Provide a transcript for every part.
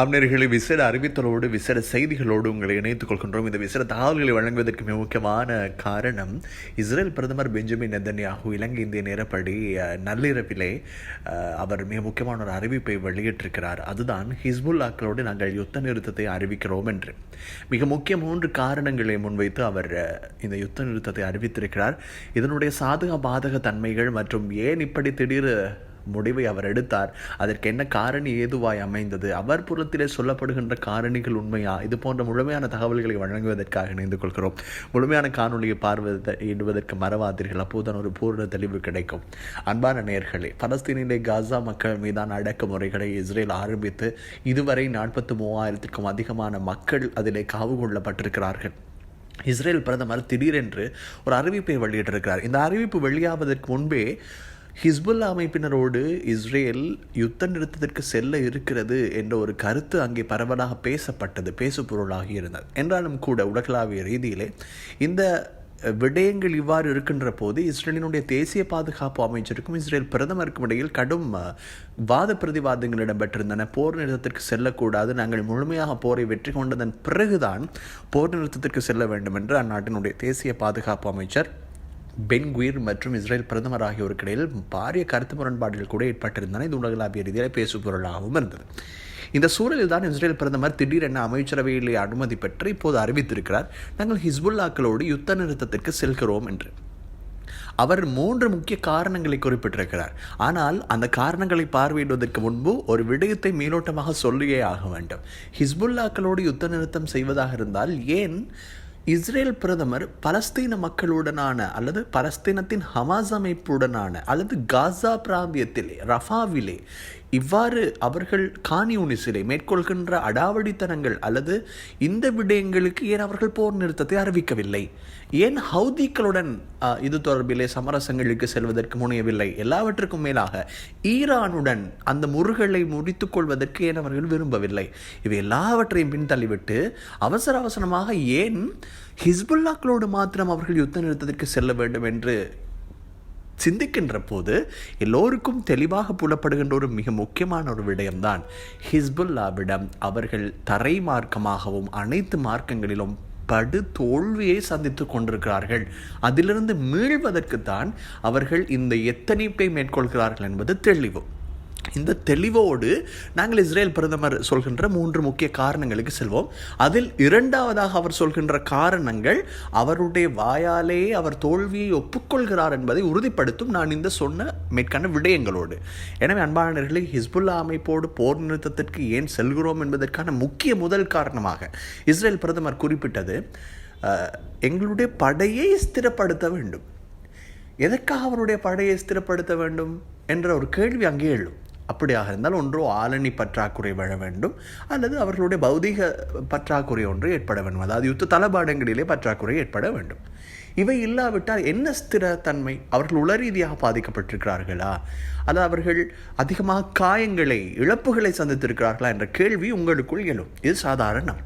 அம்னர்களை விசேட அறிவித்தலோடு விசேட செய்திகளோடு உங்களை இணைத்துக் கொள்கின்றோம் இந்த விசேட தகவல்களை வழங்குவதற்கு மிக முக்கியமான காரணம் இஸ்ரேல் பிரதமர் பெஞ்சமின் நெதன்யாகு இலங்கை இந்திய நேரப்படி நள்ளிரவிலே அவர் மிக முக்கியமான ஒரு அறிவிப்பை வெளியிட்டிருக்கிறார். அதுதான் ஹிஸ்புல்லாக்களோடு நாங்கள் யுத்த நிறுத்தத்தை அறிவிக்கிறோம் என்று. மிக முக்கிய மூன்று காரணங்களை முன்வைத்து அவர் இந்த யுத்த நிறுத்தத்தை அறிவித்திருக்கிறார். இதனுடைய சாதக பாதக தன்மைகள் மற்றும் ஏன் இப்படி திடீர் முடிவை அவர் எடுத்தார். அதற்கு என்ன காரணி ஏதுவாய் அமைந்தது? அவர் புறத்திலே சொல்லப்படுகின்ற காரணிகள் உண்மையா? இது போன்ற முழுமையான தகவல்களை வழங்குவதற்காக இணைந்து கொள்கிறோம். முழுமையான காணொலியை பார்வையிடுவதற்கு மறவாதீர்கள். அப்போதுதான் ஒரு பூர்ண தெளிவு கிடைக்கும். அன்பான நேர்களே பலஸ்தீனிலே காசா மக்கள் மீதான அடக்குமுறைகளை இஸ்ரேல் ஆரம்பித்து இதுவரை நாற்பத்தி மூவாயிரத்திற்கும் அதிகமான மக்கள் அதிலே காவு கொள்ளப்பட்டிருக்கிறார்கள். இஸ்ரேல் பிரதமர் திடீரென்று ஒரு அறிவிப்பை வெளியிட்டிருக்கிறார். இந்த அறிவிப்பு வெளியாவதற்கு முன்பே ஹிஸ்புல்லா அமைப்பினரோடு இஸ்ரேல் யுத்த நிறுத்தத்திற்கு செல்ல இருக்கிறது என்ற ஒரு கருத்து அங்கே பரவலாக பேசப்பட்டது பேசுபொருளாகி இருந்தது. என்றாலும் கூட உலகளாவிய ரீதியிலே இந்த விடயங்கள் இவ்வாறு இருக்கின்ற போது இஸ்ரேலினுடைய தேசிய பாதுகாப்பு அமைச்சருக்கும் இஸ்ரேல் பிரதமருக்கும் இடையில் கடும் வாத பிரதிவாதங்கள் இடம்பெற்றிருந்தன. போர் நிறுத்தத்திற்கு செல்லக்கூடாது நாங்கள் முழுமையாக போரை வெற்றி கொண்டதன் பிறகுதான் போர் நிறுத்தத்திற்கு செல்ல வேண்டும் என்று அந்நாட்டினுடைய தேசிய பாதுகாப்பு அமைச்சர் பென்குயிர் மற்றும் இஸ்ரேல் பிரதமர் ஆகியோருக்கு இடையில் பாரிய கருத்து முரண்பாடுகள் கூட ஏற்பட்டிருந்தன. இது உலகளாவிய ரீதியில் பேசுபொருளாகவும் இருந்தது. இந்த சூழலில் தான் இஸ்ரேல் பிரதமர் திடீரென அமைச்சரவையிலே அனுமதி பெற்று இப்போது அறிவித்திருக்கிறார். நாங்கள் ஹிஸ்புல்லாக்களோடு யுத்த நிறுத்தத்திற்கு செல்கிறோம் என்று. அவர் மூன்று முக்கிய காரணங்களை குறிப்பிட்டிருக்கிறார். ஆனால் அந்த காரணங்களை பார்வையிடுவதற்கு முன்பு ஒரு விடயத்தை மேலோட்டமாக சொல்லியே ஆக வேண்டும். ஹிஸ்புல்லாக்களோடு யுத்த நிறுத்தம் செய்வதாக இருந்தால் ஏன் இஸ்ரேல் பிரதமர் பலஸ்தீன மக்களுடனான அல்லது பலஸ்தீனத்தின் ஹமாஸ் அமைப்புடனான அல்லது காசா பிராந்தியத்திலே ரஃபாவிலே இவ்வாறு அவர்கள் கானியூனிஸிலே மேற்கொள்கின்ற அடாவடித்தனங்கள் அல்லது இந்த விடயங்களுக்கு ஏன் அவர்கள் போர் நிறுத்தத்தை அறிவிக்கவில்லை? ஏன் ஹவுதிகளுடன் இது தொடர்பிலே சமரசங்களுக்கு செல்வதற்கு முனையவில்லை? எல்லாவற்றுக்கும் மேலாக ஈரானுடன் அந்த முருகலை முறித்துக் கொள்வதற்கு ஏன் அவர்கள் விரும்பவில்லை? இவை எல்லாவற்றையும் பின்தள்ளிவிட்டு அவசர அவசரமாக ஏன் ஹிஸ்புல்லாக்களோடு மாத்திரம் அவர்கள் யுத்த நிறுத்தத்திற்கு செல்ல வேண்டும் என்று சிந்திக்கின்ற போது எல்லோருக்கும் தெளிவாக புலப்படுகின்ற ஒரு மிக முக்கியமான ஒரு விடயம்தான் ஹிஸ்புல்லாவிடம் அவர்கள் தரை மார்க்கமாகவும் அனைத்து மார்க்கங்களிலும் படு தோல்வியை சந்தித்து கொண்டிருக்கிறார்கள். அதிலிருந்து மீள்வதற்குத்தான் அவர்கள் இந்த எத்தனைப்பை மேற்கொள்கிறார்கள் என்பது தெளிவு. இந்த தெளிவோடு நாங்கள் இஸ்ரேல் பிரதமர் சொல்கின்ற மூன்று முக்கிய காரணங்களுக்கு செல்வோம். அதில் இரண்டாவதாக அவர் சொல்கின்ற காரணங்கள் அவருடைய வாயாலே அவர் தோல்வியை ஒப்புக்கொள்கிறார் என்பதை உறுதிப்படுத்தும் நான் இந்த சொன்ன மேற்கான விடயங்களோடு. எனவே அன்பானவர்களை ஹிஸ்புல்லா அமைப்போடு போர் நிறுத்தத்திற்கு ஏன் செல்கிறோம் என்பதற்கான முக்கிய முதல் காரணமாக இஸ்ரேல் பிரதமர் குறிப்பிட்டது எங்களுடைய படையை ஸ்திரப்படுத்த வேண்டும். எதற்காக அவருடைய படையை ஸ்திரப்படுத்த வேண்டும் என்ற ஒரு கேள்வி அங்கே எழும். அப்படியாக இருந்தால் ஒன்றோ ஆளணி பற்றாக்குறை வர வேண்டும் அல்லது அவர்களுடைய பௌதீக பற்றாக்குறை ஒன்று ஏற்பட வேண்டும். அதாவது யுத்த தளபாடங்களிலே பற்றாக்குறை ஏற்பட வேண்டும். இவை இல்லாவிட்டால் என்ன ஸ்திரத்தன்மை அவர்கள் உள ரீதியாக பாதிக்கப்பட்டிருக்கிறார்களா? அல்லது அவர்கள் அதிகமாக காயங்களை இழப்புகளை சந்தித்திருக்கிறார்களா என்ற கேள்வி உங்களுக்குள் எழும். இது சாதாரணம்.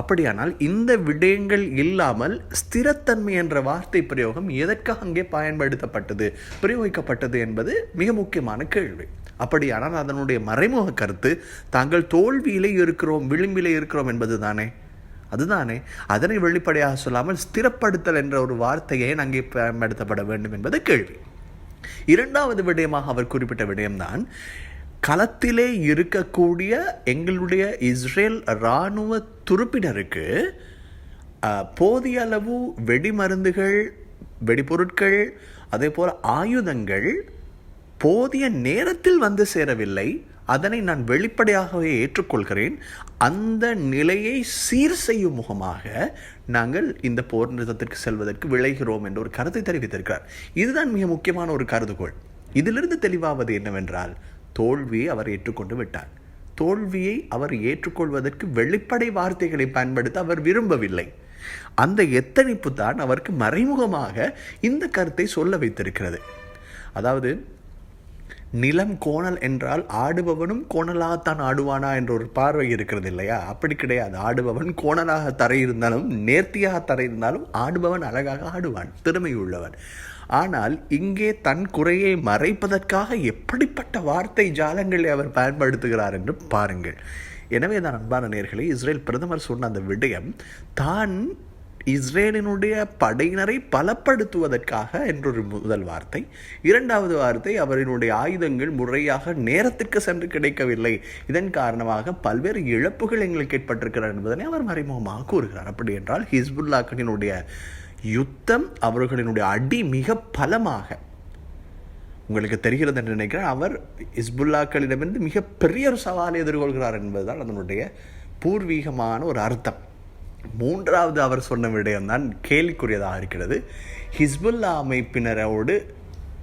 அப்படியானால் இந்த விடயங்கள் இல்லாமல் ஸ்திரத்தன்மை என்ற வார்த்தை பிரயோகம் எதற்காக அங்கே பயன்படுத்தப்பட்டது பிரயோகிக்கப்பட்டது என்பது மிக முக்கியமான கேள்வி. அப்படியானால் அதனுடைய மறைமுக கருத்து தாங்கள் தோல்வியிலே இருக்கிறோம் விளிம்பிலே இருக்கிறோம் என்பது தானே அதுதானே. அதனை வெளிப்படையாக சொல்லாமல் ஸ்திரப்படுத்தல் என்ற ஒரு வார்த்தையை அங்கே பயன்படுத்தப்பட வேண்டும் என்பது கேள்வி. இரண்டாவது விடயமாக அவர் குறிப்பிட்ட விடயம்தான் களத்திலே இருக்கக்கூடிய எங்களுடைய இஸ்ரேல் இராணுவ துருப்பினருக்கு போதிய அளவு வெடிமருந்துகள் வெடிபொருட்கள் அதே போல் ஆயுதங்கள் போதிய நேரத்தில் வந்து சேரவில்லை. அதனை நான் வெளிப்படையாகவே ஏற்றுக்கொள்கிறேன். அந்த நிலையை சீர் செய்யும் முகமாக நாங்கள் இந்த போர் நிறுத்தத்திற்கு செல்வதற்கு விளைகிறோம் என்ற ஒரு கருத்தை தெரிவித்திருக்கிறார். இதுதான் மிக முக்கியமான ஒரு கருதுகோள். இதிலிருந்து தெளிவாவது என்னவென்றால் தோல்வியை அவர் ஏற்றுக்கொண்டு விட்டார். தோல்வியை அவர் ஏற்றுக்கொள்வதற்கு வெளிப்படை வார்த்தைகளை பயன்படுத்த அவர் விரும்பவில்லை. அந்த எத்தனிப்பு தான் அவருக்கு மறைமுகமாக இந்த கருத்தை சொல்ல வைத்திருக்கிறது. அதாவது நிலம் கோணல் என்றால் ஆடுபவனும் கோணலாகத்தான் ஆடுவானா என்ற ஒரு பார்வை இருக்கிறது இல்லையா? அப்படி கிடையாது. ஆடுபவன் கோணலாக தரை இருந்தாலும் நேர்த்தியாக தரை இருந்தாலும் ஆடுபவன் அழகாக ஆடுவான் திறமை உள்ளவன். ஆனால் இங்கே தன் குறையை மறைப்பதற்காக எப்படிப்பட்ட வார்த்தை ஜாலங்களை அவர் பயன்படுத்துகிறார் என்று பாருங்கள். எனவே தான் அன்பான நேர்களே இஸ்ரேல் பிரதமர் சொன்ன அந்த விடயம் தான் இஸ்ரேலினுடைய படையினரை பலப்படுத்துவதற்காக என்றொரு முதல் வார்த்தை இரண்டாவது வார்த்தை அவரினுடைய ஆயுதங்கள் முறையாக நேரத்துக்கு சென்று கிடைக்கவில்லை. இதன் காரணமாக பல்வேறு இழப்புகள் எங்களுக்கு ஏற்பட்டிருக்கிறார் என்பதனை அவர் மறைமுகமாக கூறுகிறார். அப்படி என்றால் ஹிஸ்புல்லாக்களினுடைய யுத்தம் அவர்களினுடைய அடி மிக பலமாக. உங்களுக்கு தெரிகிறது என்று நினைக்கிறேன் அவர் இஸ்புல்லாக்களிடமிருந்து மிகப்பெரிய ஒரு சவாலை எதிர்கொள்கிறார் என்பதுதான் அதனுடைய பூர்வீகமான ஒரு அர்த்தம். மூன்றாவது அவர் சொன்ன விடயம்தான் கேள்விக்குரியதாக இருக்கிறது. ஹிஸ்புல்லா அமைப்பினரோடு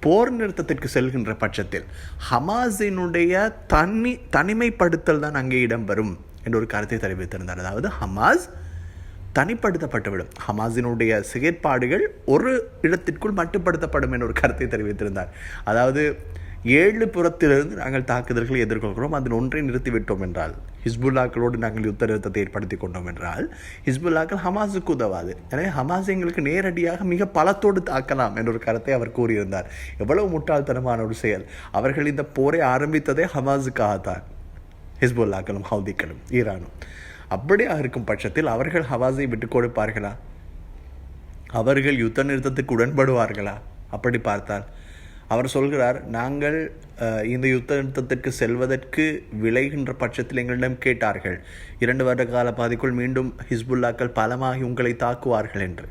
போர் நிறுத்தத்திற்கு செல்கின்ற பட்சத்தில் ஹமாஸினுடைய தனி தனிமைப்படுத்தல் தான் அங்கே இடம்பெறும் என்ற ஒரு கருத்தை தெரிவித்திருந்தார். அதாவது ஹமாஸ் தனிப்படுத்தப்பட்டுவிடும். ஹமாஸினுடைய செயற்பாடுகள் ஒரு இடத்திற்குள் மட்டுப்படுத்தப்படும் என்ற ஒரு கருத்தை தெரிவித்திருந்தார். அதாவது ஏழு புறத்திலிருந்து நாங்கள் தாக்குதல்களை எதிர்கொள்கிறோம் அதில் ஒன்றை நிறுத்திவிட்டோம் என்றால் ஹிஸ்புல்லாக்களோடு நாங்கள் யுத்த நிறுத்தத்தை ஏற்படுத்தி கொண்டோம் என்றால் ஹிஸ்புல்லாக்கள் ஹமாஸுக்கு உதவாது. எனவே ஹமாஸ் எங்களுக்கு நேரடியாக மிக பலத்தோடு தாக்கலாம் என்ற ஒரு கருத்தை அவர் கூறியிருந்தார். எவ்வளவு முட்டாள்தனமான ஒரு செயல். அவர்கள் இந்த போரை ஆரம்பித்ததே ஹமாஸுக்காகத்தான். ஹிஸ்புல்லாக்களும் ஹவுதிக்களும் ஈரானும். அப்படியாக இருக்கும் பட்சத்தில் அவர்கள் ஹவாஸை விட்டு கொடுப்பார்களா? அவர்கள் யுத்த நிறுத்தத்துக்கு உடன்படுவார்களா? அப்படி பார்த்தால் அவர் சொல்கிறார் நாங்கள் இந்த யுத்த நிறுத்தத்திற்கு செல்வதற்கு விளைகின்ற பட்சத்தில் எங்களிடம் கேட்டார்கள். இரண்டு வருட கால பாதிக்குள் மீண்டும் ஹிஸ்புல்லாக்கள் பலமாகி உங்களை தாக்குவார்கள் என்று.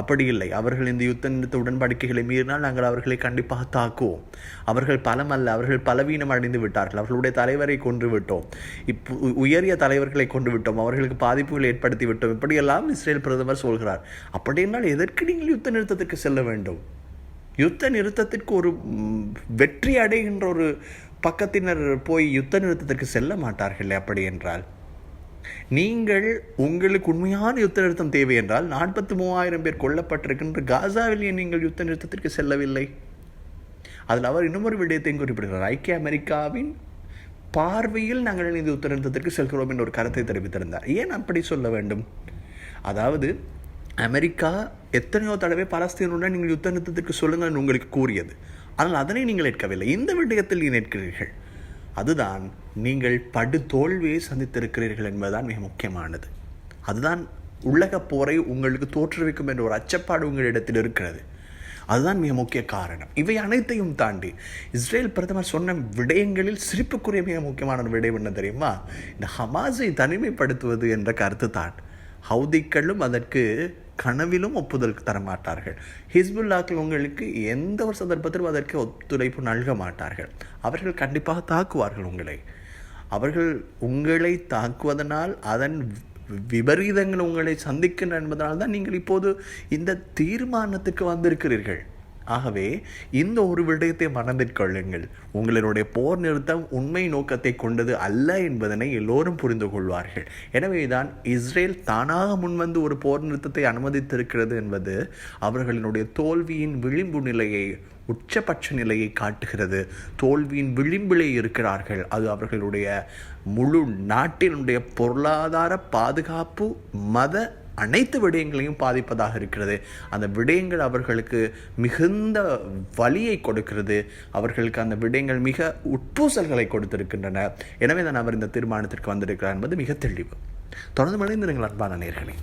அப்படி இல்லை. அவர்கள் இந்த யுத்த நிறுத்த உடன்படிக்கைகளை மீறினால் நாங்கள் அவர்களை கண்டிப்பாக தாக்குவோம். அவர்கள் பலம் அல்ல அவர்கள் பலவீனம் அடைந்து விட்டார்கள். அவர்களுடைய தலைவரை கொன்று விட்டோம். இப்போ உயரிய தலைவர்களை கொண்டு விட்டோம். அவர்களுக்கு பாதிப்புகளை ஏற்படுத்தி விட்டோம். இப்படியெல்லாம் இஸ்ரேல் பிரதமர் சொல்கிறார். அப்படின்னால் எதற்கு நீங்கள் யுத்த நிறுத்தத்துக்கு செல்ல வேண்டும்? யுத்த நிறுத்தத்திற்கு ஒரு வெற்றி அடைகின்ற ஒரு பக்கத்தினர் போய் யுத்த நிறுத்தத்திற்கு செல்ல மாட்டார்கள் அப்படி என்றால்? நீங்கள் உங்களுக்கு உண்மையான யுத்த நிறுத்தம் தேவை என்றால் நாற்பத்தி மூவாயிரம் பேர் கொல்லப்பட்டிருக்கின்ற காசாவில் நீங்கள் யுத்த நிறுத்தத்திற்கு செல்லவில்லை. அதில் அவர் இன்னொரு விடயத்தையும் குறிப்பிடுகிறார். ஐக்கிய அமெரிக்காவின் பார்வையில் நாங்கள் இந்த யுத்த நிறுத்தத்திற்கு செல்கிறோம் என்ற ஒரு கருத்தை தெரிவித்திருந்தார். ஏன் அப்படி சொல்ல வேண்டும்? அதாவது அமெரிக்கா எத்தனையோ தடவை பலஸ்தீனுடன் நீங்கள் யுத்த நிறுத்தத்திற்கு சொல்லுங்கள் உங்களுக்கு கூறியது. ஆனால் அதனை நீங்கள் ஏற்கவில்லை. இந்த விடயத்தில் நீங்கள் ஏற்கிறீர்கள். அதுதான் நீங்கள் படு தோல்வியை சந்தித்திருக்கிறீர்கள் என்பதுதான் மிக முக்கியமானது. அதுதான் உலக போரை உங்களுக்கு தோற்றுவிக்கும் என்ற ஒரு அச்சப்பாடு உங்களிடத்தில் இருக்கிறது. அதுதான் மிக முக்கிய காரணம். இவை அனைத்தையும் தாண்டி இஸ்ரேல் பிரதமர் சொன்ன விடயங்களில் சிரிப்புக்குரிய மிக முக்கியமான ஒரு விடயம் என்ன தெரியுமா? இந்த ஹமாஸை தனிமைப்படுத்துவது என்ற கருத்து தான் ஹவுதிக்களும் அதற்கு கனவிலும் ஒப்புதல் தரமாட்டார்கள். ஹிஸ்புல்லாக்கள் உங்களுக்கு எந்த ஒரு சந்தர்ப்பத்திலும் அதற்கு ஒத்துழைப்பு நல்க மாட்டார்கள். அவர்கள் கண்டிப்பாக தாக்குவார்கள் உங்களை. அவர்கள் உங்களை தாக்குவதனால் அதன் விபரீதங்கள் உங்களை சந்திக்கின்றன என்பதனால் தான் நீங்கள் இப்போது இந்த தீர்மானத்துக்கு வந்திருக்கிறீர்கள். ஆகவே இந்த ஒரு விடயத்தை மறந்துக் கொள்ளுங்கள். உங்களுடைய போர் நிறுத்தம் உண்மை நோக்கத்தை கொண்டது அல்ல என்பதனை எல்லோரும் புரிந்து கொள்வார்கள். எனவேதான் இஸ்ரேல் தானாக முன்வந்து ஒரு போர் நிறுத்தத்தை அனுமதித்திருக்கிறது என்பது அவர்களினுடைய தோல்வியின் விளிம்பு நிலையை உச்சபட்ச நிலையை காட்டுகிறது. தோல்வியின் விளிம்பிலே இருக்கிறார்கள். அது அவர்களுடைய முழு நாட்டினுடைய பொருளாதார பாதுகாப்பு மத அனைத்து விடயங்களையும் பாதிப்பதாக இருக்கிறது. அந்த விடயங்கள் அவர்களுக்கு மிகுந்த வலியை கொடுக்கிறது. அவர்களுக்கு அந்த விடயங்கள் மிக உட்பூசல்களை கொடுத்திருக்கின்றன. எனவே தான் அவர் இந்த தீர்மானத்திற்கு வந்திருக்கிறார் என்பது மிக தெளிவு. தொடர்ந்து மறைந்திருங்கள் அன்பான நேர்களே.